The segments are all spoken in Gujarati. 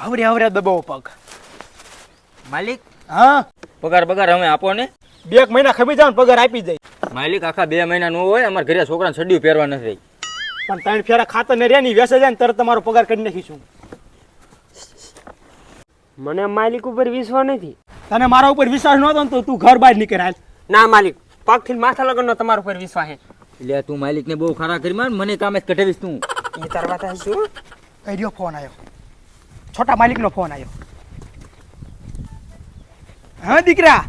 આવરે આવરે દબાવો પગ માલિક? હા? પગાર પગાર અમે આપો ને. બે એક મહિના ખમી જાવ પગાર આપી જાય. માલિક આખા બે મહિના નો હોય અમારા ઘરે છોકરાને સડિયું પહેરવા નથી પણ ત્રણ ફેરા ખાતર ને રહ્યા ની વેસે જાય ને તરત તમારો પગાર કરી નાખીશું. મને માલિક ઉપર વિશ્વાસ નથી. તને મારા ઉપર વિશ્વાસ નહોતો ને તો તું ઘર બહાર નીકળ હાલ. ના માલિક. પગથી માથા લગનનો તમારા ઉપર વિશ્વાસ છે. એટલે તું માલિક ને બહુ ખરા કરી માર મને કામે જ કઢાવીશ તું. એ તાર વાત શું કર્યો ફોન આવ્યો છોટા માલિકનો ફોન આવ્યો હા દીકરા?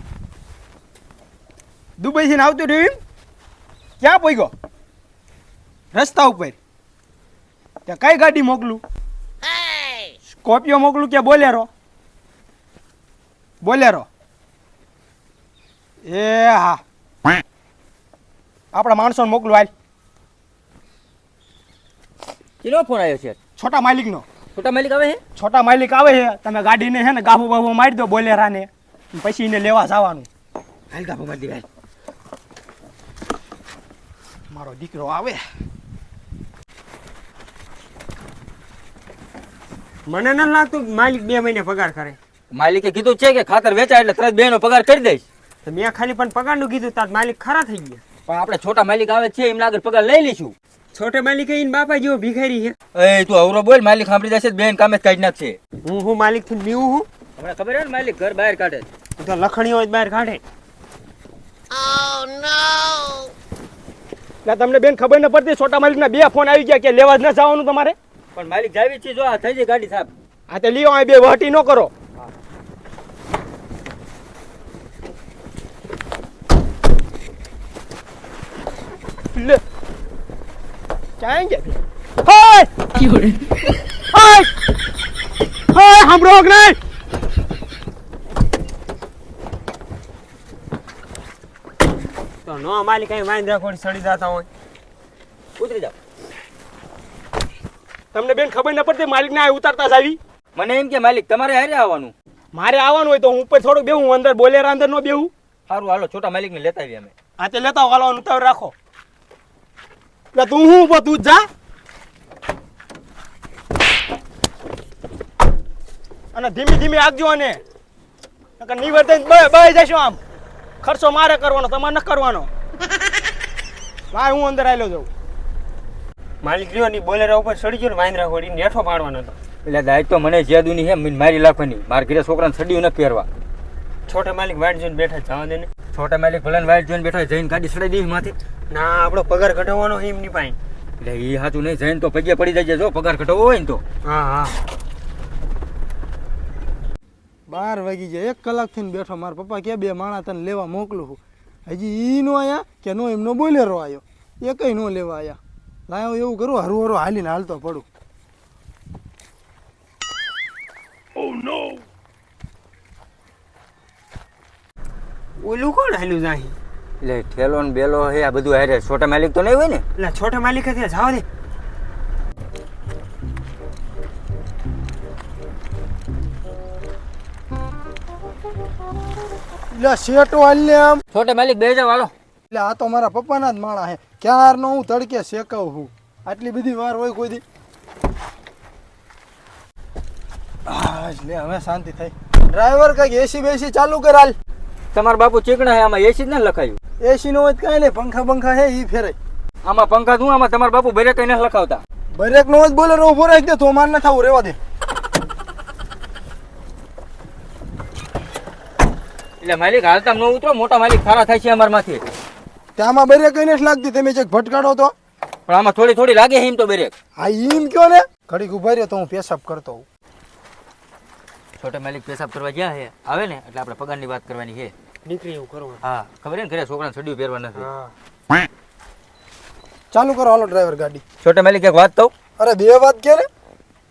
દુબઈથી આવતું રહ્યું? ક્યાં પોઈ રસ્તા ઉપર. ત્યાં કઈ ગાડી મોકલું? સ્કોર્પિયો મોકલું કે બોલેરો? બોલેરો. એ હા. આપણા માણસોને મોકલું હાલ. કેટલો ફોન આવ્યો છે? છોટા માલિકનો. છોટા માલિક આવે છે? છોટા માલિક આવે છે. તમે ગાડીને છે ને ગાભો બાબુ મારી દો બોલેરાને. પછી એને લેવા જવાનું. હાલ કાપો મારી દે મારો દીકરો આવે. મને ન લાગતું કે માલિક બે મહિને પગાર કરે. માલિકે કીધું છે કે ખાતર વેચાય એટલે તરત બેનો પગાર કરી દઈશ. તો મેં ખાલી પણ પગારનું કીધું તાર માલિક ખરા થઈ ગયા. પણ આપણે છોટા માલિક આવે છે એમના આગળ પગાર લઈ લઈશું. છોટે માલિક એને બાપા જેવો ભિખારી છે. એ તું અવરો બોલ માલિક સાંભળી જશે બેન કામે જ કાઢી નાખશે. હું હું માલિકથી બીવું હું? હમણાં ખબર હે ને માલિક ઘર બહાર કાઢે તું તો લખણી હોય બહાર કાઢે. એટલે તમને બેન ખબર ન પડતી છોટા માલિકના બે ફોન આવી ગયા કે લેવા જ ન જવાનું તમારે? પણ માલિક જાવી છે જો આ થઈ જાય ગાડી સાહેબ આ તે લ્યો આ બે વહટી ન કરો. લે. ક્યાં ગયા હાય હાય હાય કે નહીં તો નો માલિક અહીં વાંદરા ખોડી સડી જતા હોય ઉતરી જાવ તમને બેન ખબર ન પડતી માલિકને આ ઉતારતા જ આવી મને એમ કે માલિક તમારે હારે આવવાનું મારે આવવાનું હોય તો હું ઉપર થોડુંક બેહું અંદર બોલેરા અંદર નો બેહું સારું હાલો છોટા માલિકને લેતા આવીએ અમે હા તે લેતા હાલો ઉતાવળ રાખો એટલે તું હું ઊભો તું જ. જા અને ધીમે ધીમે આગજો અને નિવર્તન બે બે જશો આમ. ખર્ચો મારે કરવાનો તમારે ન કરવાનો. ભાઈ હું અંદર આવેલો જાઉં. માલિક રહ્યો ની બોલેરા ઉપર ચડી ગયો ને વાંદરા હોડી નેઠો પાડવાનો હતો. એટલે દાય તો મને જ્યાદુની હે મને મારી લાખવાની મારા ઘરે છોકરાને સડ્યું ન પહેરવા. છોટે માલિક વાટ જોઈને બેઠા જવા દે ને. છોટા માલિક ભલન વાઈટ જોઈને બેઠા જઈને ગાડી સડાઈ દેવી માથે ના આપણો પગાર ઘટાડવાનો એમ ની પાઈ એટલે એ સાચું નહીં જઈને તો પગે પડી જાય જો પગાર ઘટાડવો હોય ને તો. હા હા. બાર વાગી જાય એક કલાકથી બેઠો મારા પપ્પા કે બે માણા તને લેવા મોકલું છું. હજી ઈ નો આયા કે નો એમનો બોલેરો આવ્યો એ કઈ નો લેવા આયા. લાયો એવું કરું હરું હરું હાલીને હાલતો પડું. ઓલું કોણ હાલ્યું જાય એટલે ઠેલો ને બેલો હે આ બધું હારે. છોટા માલિક તો નહીં હોય ને? એટલે છોટા માલિક હતા જવા દે એટલે શેટો હાલને આમ? છોટા માલિક બે જાવ હાલો. એટલે આ તો મારા પપ્પાના જ માણા હે. ક્યારનો હું તડકે શેકવ છું. આટલી બધી વાર હોય કોઈ દી. હા, એટલે હવે શાંતિ થઈ. ડ્રાઈવર કંઈક એસી બેસી ચાલુ કર હાલ તમારા બાપુ ચીકણા હે આમાં એસી જ ને લખાયું. એસી નો હોય કાંઈ નહીં પંખા પંખા હે ઈ ફેરાય. આમાં પંખા શું આમાં તમારા બાપુ બ્રેક કઈ નથી લખાવતા? બ્રેક નો જ બોલે ઊભો રાખી દે તો માર ન થાવું રેવા દે. એટલે માલિક હાલતા ન ઉતરો મોટા માલિક ખારા થાય છે અમારમાંથી. ત્યાંમાં બ્રેક કઈ નથી લાગતી તમે ચેક ભટકાડો તો. પણ આમાં થોડી થોડી લાગે હિમ એમ તો બ્રેક. હા હિમ કયો ને? ઘડીક ઊભા રહ્યો તો હું પેશાબ કરતો હોઉં. છોટા માલિક પેશાબ કરવા ગયા છે આવે ને એટલે આપણે પગારની વાત કરવાની છે. નીકળી એવું કરવાનું હા ખબર છે ને ઘરે છોકરાને સડિયું પહેરવા નથી. ચાલુ કરો હાલો ડ્રાઈવર ગાડી. છોટા માલિક એક વાત કહું? અરે બે વાત કે ને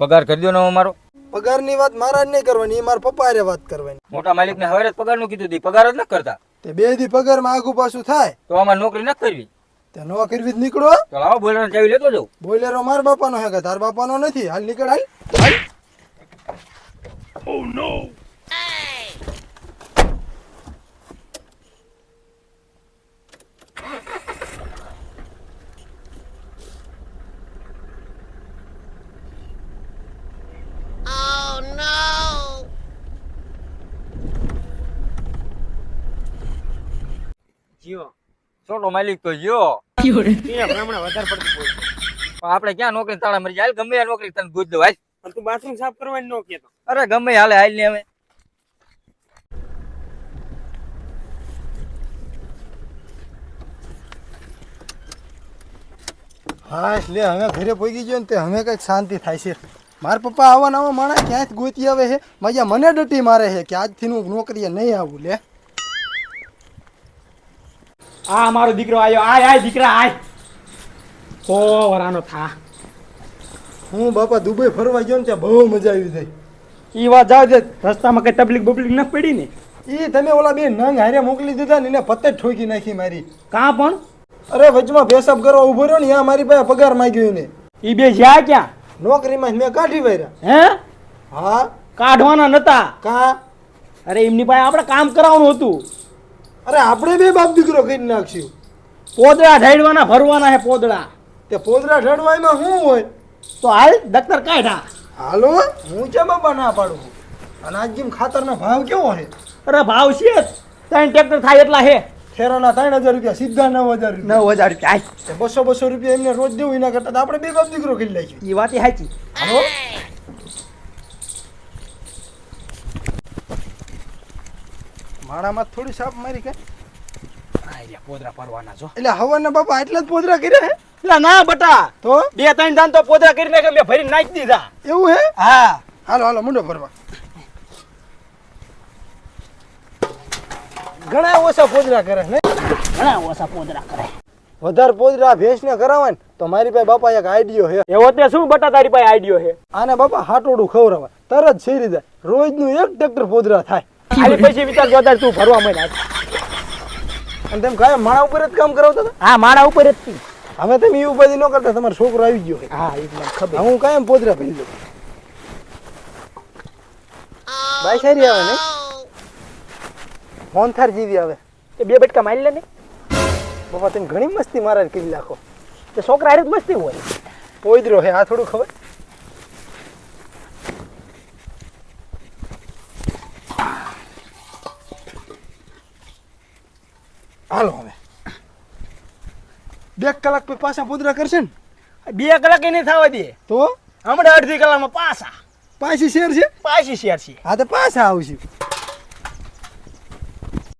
પગાર કરી દો ને અમારો પગારની વાત મારા જ નહીં કરવાની એ મારા પપ્પા રે વાત કરવાની. મોટા માલિકને હવે જ પગારનું કીધું હતી પગાર જ ન કરતા. તે બે દી પગારમાં આગુ પાછું થાય. તો અમારે નોકરી ન કરવી. તે નવા કરવી જ નીકળો તો આવો બોલેરો ચાવી લેતો જાઉં. બોલેરો મારા બાપાનો હે કે તાર બાપાનો નથી. હાલ નીકળ હાલ. Oh no! Oh no! Hey! Jiwa, soalnya malik tuh jiwa. Iya, mana mana, wajar pergi bos. Apa lagi anu kerintalan merjail, gembel anu kerintan bud doai. તું બાથરૂમ સાફ કરવાની ન કહેતો. અરે ગમે હાલે હાલ ને હવે. હા એટલે હવે ઘરે પહોંચી ગયો ને તે હવે કંઈક શાંતિ થાય છે. મારા પપ્પા આવા નવા માણસ ક્યાંય ગોતી આવે છે? મજા મને ડટી મારે છે કે આજથી હું નોકરીએ નહીં આવું લે. આ મારો દીકરો આવ્યો આય આય દીકરા આય. સો વરાનો થા. હું બાપા દુબઈ ફરવા ગયો ને ત્યાં બહુ મજા આવી જાય ઈ વાત જાવ રસ્તામાં કઈ તકલીફ બબલીફ ન પડી ને? એ તમે ઓલા બે નંગ હારે મોકલી દીધા ને એને પતે ઠોકી નાખી મારી. કાં પણ? અરે વચમાં પેશાબ કરવા ઊભો રહ્યો ને ત્યાં મારી પાસે પગાર માંગ્યો ને એ બે જ્યાં ક્યાં? નોકરીમાં મેં કાઢી વાર્યા હે? હા? કાઢવાના નતા? કા? અરે એમની પાસે આપણે કામ કરાવવાનું હતું. અરે આપણે બે બાપ દીકરો કરી નાખશું પોદળા ઢાળવાના ભરવાના હે પોદળા તે પોદળા ઢાળવા એમાં શું હોય? તો હાલ દફતર કાઢા હાલો? હું કેમ બાપા ના પાડું? અને આજ જેમ ખાતરનો ભાવ કેવો છે? અરે ભાવ છે ત્રણ ટ્રેક્ટર થાય એટલા હે ખેરાના ત્રણ હજાર રૂપિયા સીધા નવ હજાર નવ હજાર રૂપિયા બસો બસો રૂપિયા એમને રોજ દેવું એના કરતા આપણે બે બાપ દીકરો કરી લઈશું એ વાત સાચી હાલો? માળામાં થોડી સાપ મારી કે આય રે, પોદળા એટલે હવાના બાપા એટલા જ પોદરા કર્યા હે? એટલે ના બટા તો? બે ત્રણ દાન તો પોદળા કરીને કે મેં ભરી નાખી દીધા. એવું હે? હા. હાલો હાલો મુંડો ભરવા. ઘણા ઓછા પોદરા કરે ને ઘણા ઓછા પોદળા કરે. વધારે પોદરા ભેંસને કરાવાય ને તો મારી પાસે બાપા એક આઈડિયો હે. એવો તે શું બટા તારી પાસે આઈડિયો હે? આને બાપા હાટોડું ખવરાવે તરત શેરી જાય. રોજનું એક ટ્રેક્ટર પોદરા થાય. ખાલી પછી વિચાર જોતા તું ભરવા માંડ અને તેમ કાય માળા ઉપર જ કામ કરાવતા હતા? હા મારા ઉપર જ થી. હવે તમે એ ઉપાધિ ન કરતા તમારો છોકરો આવી ગયો હા એ મને ખબર. હું કાયમ પોદરા ભરી દઉં ભાઈ સારી આવે ને? મોનથાર જીવી આવે. એ બે બટકા મારી લે ને. બાપા તમે ઘણી મસ્તી મારા કરી નાખો. તે છોકરા હારે જ મસ્તી હોય. પોદરો હે આ થોડું ખબર? હાલો હવે. બે કલાક પછી પાછા પુદરા કરશે ને? બે કલાક નહીં થવા દે. તો? હમણાં અડધી કલાકમાં પાછા. પાછી શેર છે? પાછી શેર છે. હા તો પાછા આવશે.